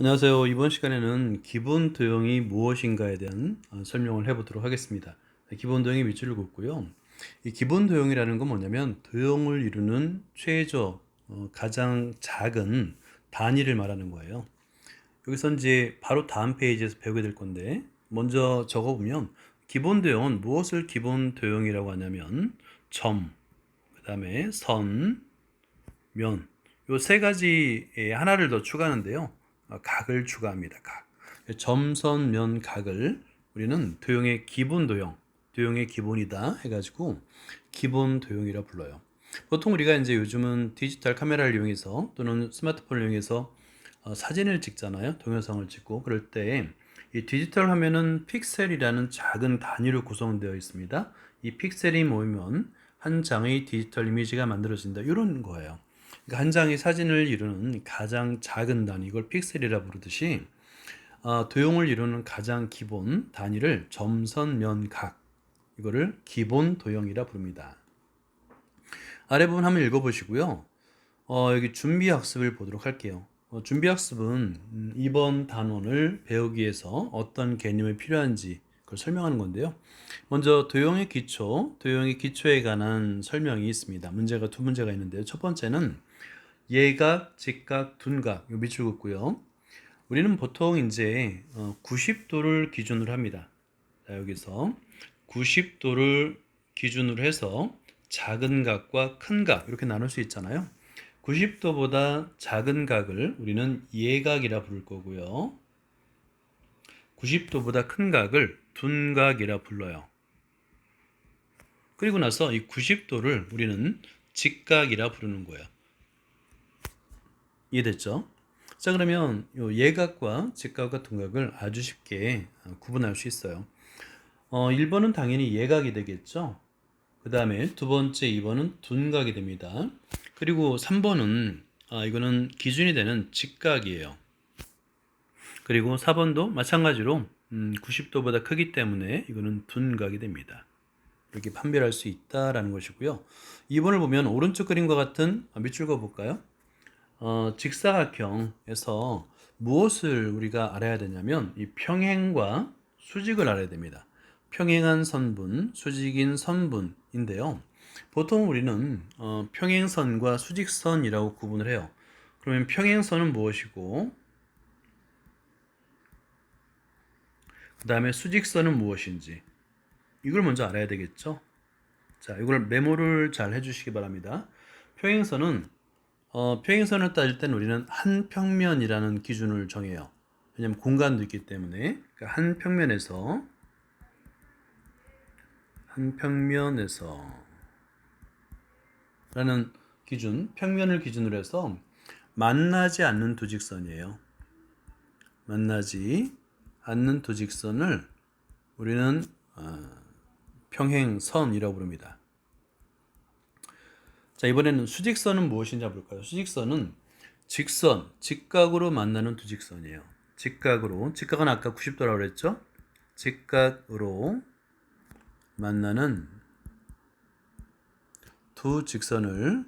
안녕하세요. 이번 시간에는 기본 도형이 무엇인가에 대한 어, 설명을 해보도록 하겠습니다. 기본 도형의 밑줄을 긋고요. 이 기본 도형이라는 건 뭐냐면 도형을 이루는 최저 어, 가장 작은 단위를 말하는 거예요. 여기서 이제 바로 다음 페이지에서 배우게 될 건데 먼저 적어보면 기본 도형은 무엇을 기본 도형이라고 하냐면 점, 그 다음에 선, 면, 요 세 가지에 하나를 더 추가하는데요. 어, 각을 추가합니다. 각. 점선, 면, 각을 우리는 도형의 기본 도형, 도형의 기본이다 해가지고 기본 도형이라 불러요. 보통 우리가 이제 요즘은 디지털 카메라를 이용해서 또는 스마트폰을 이용해서 어, 사진을 찍잖아요. 동영상을 찍고 그럴 때 이 디지털 화면은 픽셀이라는 작은 단위로 구성되어 있습니다. 이 픽셀이 모이면 한 장의 디지털 이미지가 만들어진다. 이런 거예요. 그러니까 한 장의 사진을 이루는 가장 작은 단위, 이걸 픽셀이라 부르듯이 어, 도형을 이루는 가장 기본 단위를 점선, 면, 각 이거를 기본 도형이라 부릅니다. 아래 부분 한번 읽어보시고요. 어, 여기 준비 학습을 보도록 할게요. 어, 준비 학습은 음, 이번 단원을 배우기 위해서 어떤 개념이 필요한지 그걸 설명하는 건데요. 먼저 도형의 기초, 도형의 기초에 관한 설명이 있습니다. 문제가 두 문제가 있는데요. 첫 번째는 예각, 직각, 둔각 요 밑줄 긋고요. 우리는 보통 이제 90도를 기준으로 합니다. 자, 여기서 90도를 기준으로 해서 작은 각과 큰 각 이렇게 나눌 수 있잖아요. 90도보다 작은 각을 우리는 예각이라 부를 거고요. 90도보다 큰 각을 둔각이라 불러요. 그리고 나서 이 90도를 우리는 직각이라 부르는 거예요. 이해됐죠? 자 그러면 요 예각과 직각과 둔각을 아주 쉽게 어, 구분할 수 있어요. 어, 1번은 당연히 예각이 되겠죠. 그 다음에 두 번째 2번은 둔각이 됩니다. 그리고 3번은 아, 이거는 기준이 되는 직각이에요. 그리고 4번도 마찬가지로 음, 90도보다 크기 때문에 이거는 둔각이 됩니다. 이렇게 판별할 수 있다라는 것이고요. 2번을 보면 오른쪽 그림과 같은 아, 밑줄 그어 볼까요? 어, 직사각형에서 무엇을 우리가 알아야 되냐면 이 평행과 수직을 알아야 됩니다. 평행한 선분, 수직인 선분인데요. 보통 우리는 어, 평행선과 수직선이라고 구분을 해요. 그러면 평행선은 무엇이고 그 다음에 수직선은 무엇인지 이걸 먼저 알아야 되겠죠. 자, 이걸 메모를 잘 해주시기 바랍니다. 평행선은 어, 평행선을 따질 때는 우리는 한 평면이라는 기준을 정해요. 왜냐하면 공간도 있기 때문에 그러니까 한 평면에서 한 평면에서 라는 기준, 평면을 기준으로 해서 만나지 않는 두 직선이에요. 만나지 않는 두 직선을 우리는 어, 평행선이라고 부릅니다. 자, 이번에는 수직선은 무엇인지 볼까요? 수직선은 직선, 직각으로 만나는 두 직선이에요. 직각으로, 직각은 아까 90도라고 그랬죠? 직각으로 만나는 두 직선을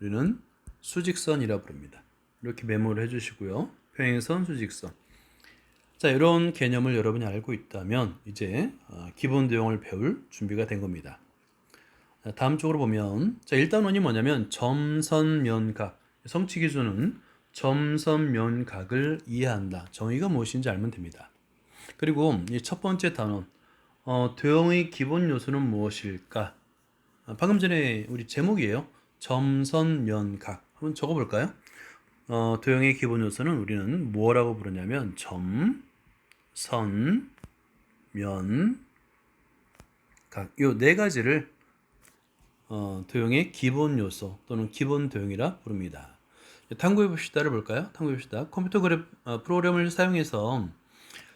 우리는 수직선이라 부릅니다. 이렇게 메모를 해주시고요. 평행선, 수직선. 자, 이런 개념을 여러분이 알고 있다면 이제 어, 기본 내용을 배울 준비가 된 겁니다. 다음 쪽으로 보면 자 일단 원이 뭐냐면 점선면각 성취 기준은 점선면각을 이해한다. 정의가 무엇인지 알면 됩니다. 그리고 이 첫 번째 단원 어, 도형의 기본 요소는 무엇일까? 아, 방금 전에 우리 제목이에요. 점선면각 한번 적어볼까요? 어, 도형의 기본 요소는 우리는 뭐라고 부르냐면 점, 선, 면, 각. 요 네 가지를 어, 도형의 기본 요소 또는 기본 도형이라 부릅니다. 탐구해 봅시다를 볼까요? 탐구해 봅시다. 컴퓨터 그래프 어, 프로그램을 사용해서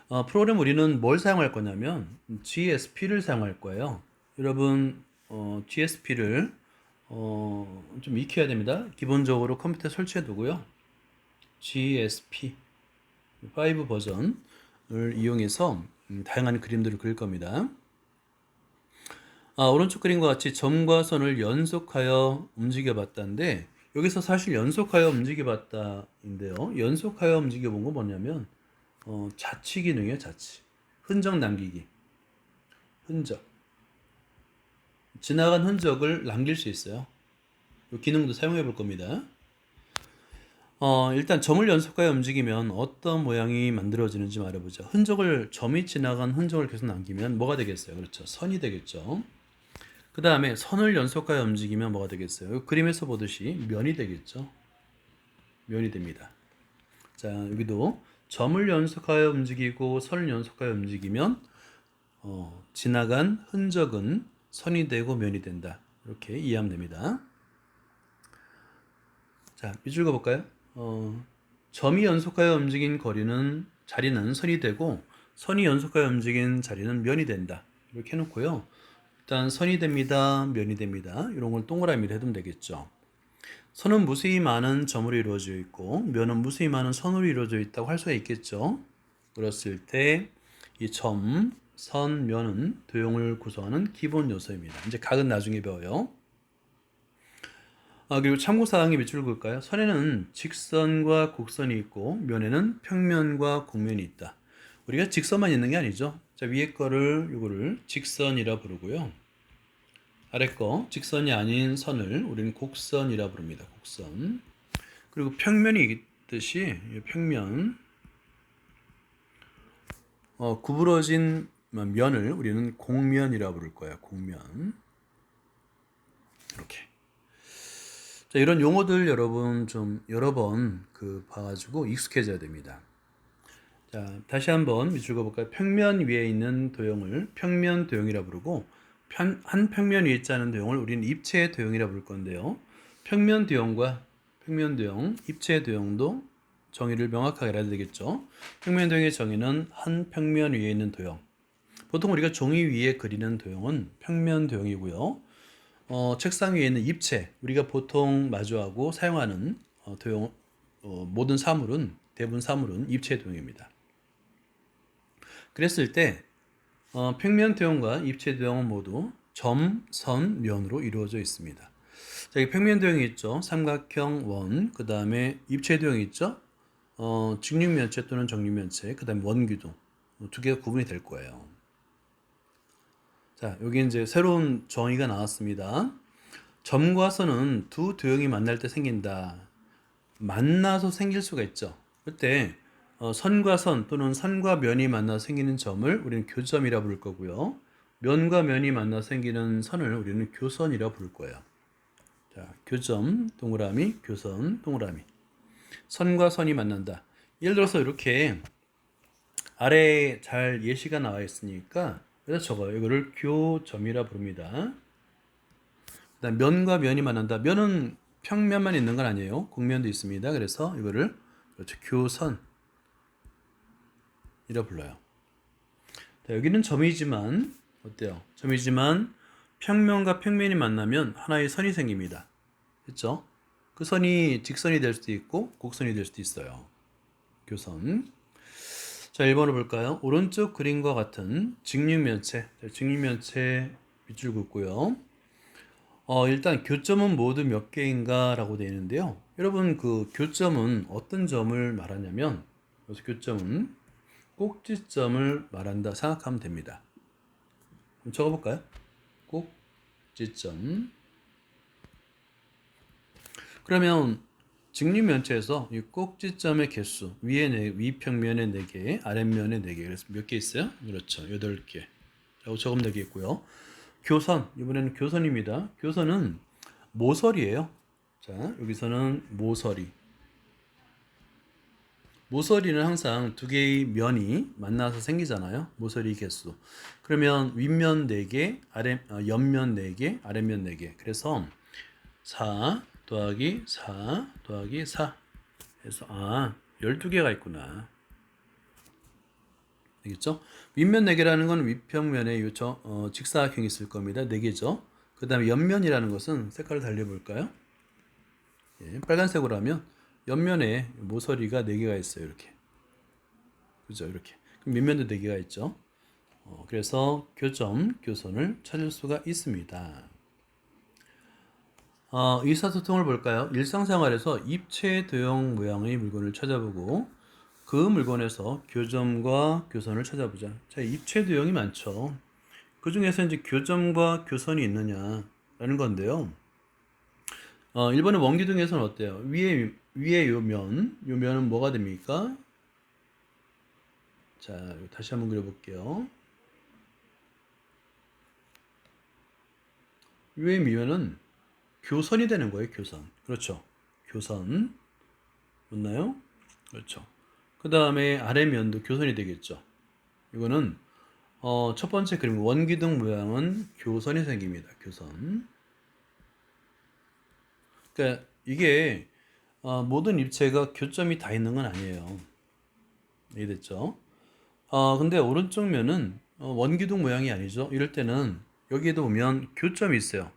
어, 프로그램 우리는 뭘 사용할 거냐면 GSP를 사용할 거예요. 여러분 어, GSP를 어, 좀 익혀야 됩니다. 기본적으로 컴퓨터에 설치해 두고요. GSP 5 버전을 이용해서 음, 다양한 그림들을 그릴 겁니다. 아, 오른쪽 그림과 같이 점과 선을 연속하여 움직여 봤다는데 여기서 사실 연속하여 움직여 봤다인데요. 연속하여 움직여 본 건 뭐냐면 어, 자치 기능이에요. 자치. 흔적 남기기. 흔적. 지나간 흔적을 남길 수 있어요. 이 기능도 사용해 볼 겁니다. 어, 일단 점을 연속하여 움직이면 어떤 모양이 만들어지는지 말해보자. 흔적을, 점이 지나간 흔적을 계속 남기면 뭐가 되겠어요? 그렇죠. 선이 되겠죠. 그 다음에 선을 연속하여 움직이면 뭐가 되겠어요? 이 그림에서 보듯이 면이 되겠죠. 면이 됩니다. 자, 여기도 점을 연속하여 움직이고 선을 연속하여 움직이면 어, 지나간 흔적은 선이 되고 면이 된다. 이렇게 이해하면 됩니다. 자, 밑줄 그어볼까요? 어, 점이 연속하여 움직인 거리는 자리는 선이 되고 선이 연속하여 움직인 자리는 면이 된다. 이렇게 해놓고요. 일단 선이 됩니다. 면이 됩니다. 이런 걸 동그라미를 해두면 되겠죠. 선은 무수히 많은 점으로 이루어져 있고 면은 무수히 많은 선으로 이루어져 있다고 할 수가 있겠죠. 그랬을 때 이 점, 선, 면은 도형을 구성하는 기본 요소입니다. 이제 각은 나중에 배워요. 아, 그리고 참고사항에 밑줄 그을까요? 선에는 직선과 곡선이 있고 면에는 평면과 곡면이 있다. 우리가 직선만 있는 게 아니죠. 자, 위에 거를 이거를 직선이라 부르고요. 아래 거 직선이 아닌 선을 우리는 곡선이라 부릅니다. 곡선. 그리고 평면이 있듯이 이 평면 어, 구부러진 면을 우리는 곡면이라 부를 거예요. 곡면. 이렇게. 자, 이런 용어들 여러분 좀 여러 번 그 봐가지고 익숙해져야 됩니다. 자, 다시 한번 밑줄 그어볼까요? 평면 위에 있는 도형을 평면 도형이라 부르고 편, 한 평면 위에 않은 도형을 우리는 입체 도형이라 부를 건데요. 평면 도형과 평면 도형, 입체 도형도 정의를 명확하게 알아야 되겠죠. 평면 도형의 정의는 한 평면 위에 있는 도형. 보통 우리가 종이 위에 그리는 도형은 평면 도형이고요. 어, 책상 위에 있는 입체, 우리가 보통 마주하고 사용하는 어, 도형, 어, 모든 사물은 대부분 사물은 입체 도형입니다. 그랬을 때 어, 평면 도형과 입체 도형은 모두 점, 선, 면으로 이루어져 있습니다. 자, 여기 평면 도형이 있죠. 삼각형, 원. 그 다음에 입체 도형이 있죠. 어, 직육면체 또는 정육면체. 그 다음에 원규동. 두 개가 구분이 될 거예요. 자, 여기 이제 새로운 정의가 나왔습니다. 점과 선은 두 도형이 만날 때 생긴다. 만나서 생길 수가 있죠. 그때 어, 선과 선 또는 선과 면이 만나 생기는 점을 우리는 교점이라 부를 거고요. 면과 면이 만나 생기는 선을 우리는 교선이라 부를 거예요. 자, 교점 동그라미, 교선 동그라미. 선과 선이 만난다. 예를 들어서 이렇게 아래에 잘 예시가 나와 있으니까 그래서 적어요. 이거를 교점이라 부릅니다. 그다음 면과 면이 만난다. 면은 평면만 있는 건 아니에요. 곡면도 있습니다. 그래서 이거를 그렇죠. 교선이라 불러요. 자, 여기는 점이지만 어때요? 점이지만 평면과 평면이 만나면 하나의 선이 생깁니다. 그렇죠? 그 선이 직선이 될 수도 있고 곡선이 될 수도 있어요. 교선. 자, 1번을 볼까요? 오른쪽 그림과 같은 직육면체. 자, 직육면체 밑줄 긋고요. 어, 일단 교점은 모두 몇 개인가 라고 되어 있는데요. 여러분 그 교점은 어떤 점을 말하냐면 그래서 교점은 꼭지점을 말한다 생각하면 됩니다. 그럼 적어볼까요? 꼭지점 그러면 직립면체에서 이 꼭지점의 개수 위에 네, 위평면에 4개 아랫면에 4개. 그래서 몇 개 있어요? 그렇죠. 8개. 자, 적으면 되겠고요. 교선. 이번에는 교선입니다. 교선은 모서리예요. 자 여기서는 모서리. 모서리는 항상 두 개의 면이 만나서 생기잖아요. 모서리 개수. 그러면 윗면 4개 아래, 어, 옆면 4개 아랫면 4개. 그래서 4 더하기 4 더하기 4 해서 아 12개가 있구나 되겠죠? 윗면 4개라는 건 윗평면에 어, 직사각형이 있을 겁니다. 4개죠. 그 다음에 옆면이라는 것은 색깔을 달려볼까요? 예, 빨간색으로 하면 옆면에 모서리가 4개가 있어요. 이렇게. 그죠? 이렇게. 그럼 밑면도 4개가 있죠. 어, 그래서 교점, 교선을 찾을 수가 있습니다. 어, 의사소통을 볼까요? 일상생활에서 입체 도형 모양의 물건을 찾아보고 그 물건에서 교점과 교선을 찾아보자. 자, 입체 도형이 많죠. 그 중에서 이제 교점과 교선이 있느냐라는 건데요. 어, 1번의 원기둥에서는 어때요? 위에, 위에 요 면, 요 면은 뭐가 됩니까? 자, 다시 한번 그려볼게요. 위에 미면은 교선이 되는 거예요, 교선. 그렇죠. 교선. 맞나요? 그렇죠. 그 다음에 아래면도 교선이 되겠죠. 이거는 어, 첫 번째 그림 원기둥 모양은 교선이 생깁니다. 교선. 그러니까 이게 어, 모든 입체가 교점이 다 있는 건 아니에요. 이해됐죠? 어, 근데 오른쪽 면은 어, 원기둥 모양이 아니죠. 이럴 때는 여기에도 보면 교점이 있어요.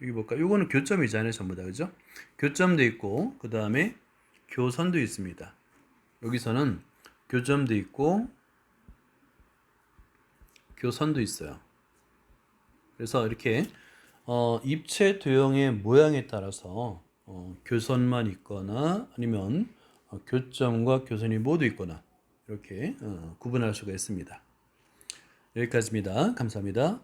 여기 볼까? 이거는 교점이잖아요, 전부 다 그죠? 교점도 있고 그 다음에 교선도 있습니다. 여기서는 교점도 있고 교선도 있어요. 그래서 이렇게 어, 입체 도형의 모양에 따라서 어, 교선만 있거나 아니면 어, 교점과 교선이 모두 있거나 이렇게 어, 구분할 수가 있습니다. 여기까지입니다. 감사합니다.